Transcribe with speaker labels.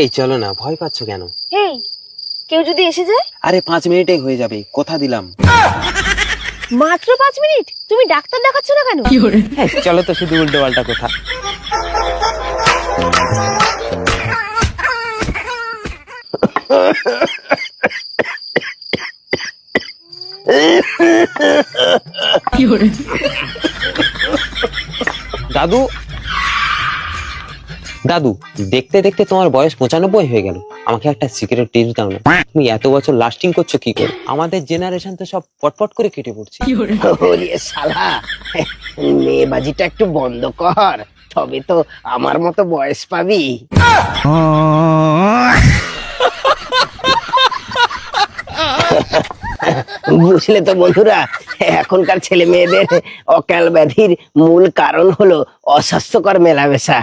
Speaker 1: এই চলো না ভয় পাচ্ছ কেন?
Speaker 2: হেই কেউ যদি এসে যায়?
Speaker 1: আরে পাঁচ মিনিটে হয়ে যাবে কথা দিলাম।
Speaker 2: মাত্র পাঁচ মিনিট? তুমি ডাক্তার দেখাচ্ছ না কেন?
Speaker 1: হ্যাঁ, চলো তো শুধু উল্টো পাল্টা কথা। দাদু দাদু দেখতে দেখতে তোমার বয়স পঁচানব্বই হয়ে গেল। আমাকে একটা সিক্রেট টিপস দাও না। তুমি এত বছর লাস্টিং করছ কি করে? আমাদের জেনারেশন তো সব পটপট করে কেটে পড়ছে।
Speaker 3: ওরে শালা মেয়ে বাজিটা একটু বন্ধ কর তবে তো আমার মতো বয়স পাবি। বুঝলে তো বন্ধুরা এখনকার ছেলে মেয়েদের অকাল ব্যাধির মূল কারণ হলো অস্বাস্থ্যকর মেলামেশা।